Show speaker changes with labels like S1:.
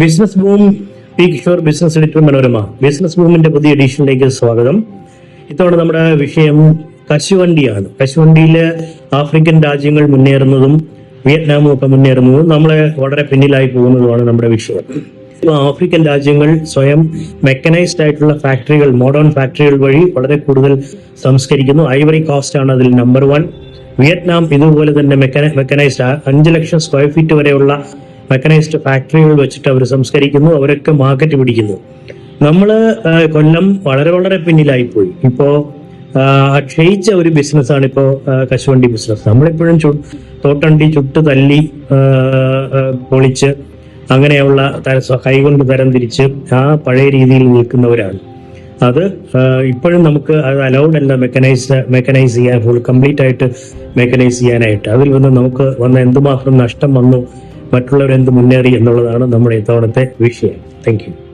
S1: Business boom P Kishore business editor Manorama. Business ബൂമിന്റെ പുതിയ എഡിഷനിലേക്ക് സ്വാഗതം. ഇത്തവണ നമ്മുടെ വിഷയം കശുവണ്ടിയാണ്. കശുവണ്ടിയിൽ ആഫ്രിക്കൻ രാജ്യങ്ങൾ മുന്നേറുന്നതും വിയറ്റ്നാമും ഒക്കെ മുന്നേറുന്നതും നമ്മളെ വളരെ പിന്നിലായി പോകുന്നതുമാണ് നമ്മുടെ വിഷയം. ആഫ്രിക്കൻ രാജ്യങ്ങൾ സ്വയം മെക്കനൈസ്ഡ് ആയിട്ടുള്ള ഫാക്ടറികൾ മോഡേൺ ഫാക്ടറികൾ വഴി വളരെ കൂടുതൽ സംസ്കരിക്കുന്നു. ഐവറി കോസ്റ്റ് ആണ് അതിൽ നമ്പർ വൺ വിയറ്റ്നാം ഇതുപോലെ തന്നെ മെക്കന മെക്കനൈസ്ഡ് അഞ്ച് ലക്ഷം സ്ക്വയർ ഫീറ്റ് വരെയുള്ള മെക്കനൈസ്ഡ് ഫാക്ടറികൾ വെച്ചിട്ട് അവർ സംസ്കരിക്കുന്നു അവരൊക്കെ മാർക്കറ്റ് പിടിക്കുന്നു. നമ്മൾ കൊല്ലം വളരെ വളരെ പിന്നിലായിപ്പോയി. ഇപ്പോ ആ, ക്ഷയിച്ച ഒരു ബിസിനസ്സാണ് ഇപ്പോൾ കശുവണ്ടി ബിസിനസ് നമ്മളിപ്പോഴും ചു തോട്ടണ്ടി ചുട്ട് തല്ലി പൊളിച്ച് അങ്ങനെയുള്ള കൈകൊണ്ട് തരം തിരിച്ച് ആ പഴയ രീതിയിൽ നിൽക്കുന്നവരാണ്. അത് ഇപ്പോഴും നമുക്ക് അത് അലൗഡ് അല്ല മെക്കനൈസ് മെക്കനൈസ് ചെയ്യാൻ ഫുൾ കംപ്ലീറ്റ് ആയിട്ട് മെക്കനൈസ് ചെയ്യാനായിട്ട്. അതിൽ നിന്ന് നമുക്ക് വന്ന എന്തുമാത്രം നഷ്ടം വന്നു മറ്റുള്ളവരെന്ത് മുന്നേറി എന്നുള്ളതാണ് നമ്മുടെ ഇത്തവണത്തെ വിഷയം. താങ്ക്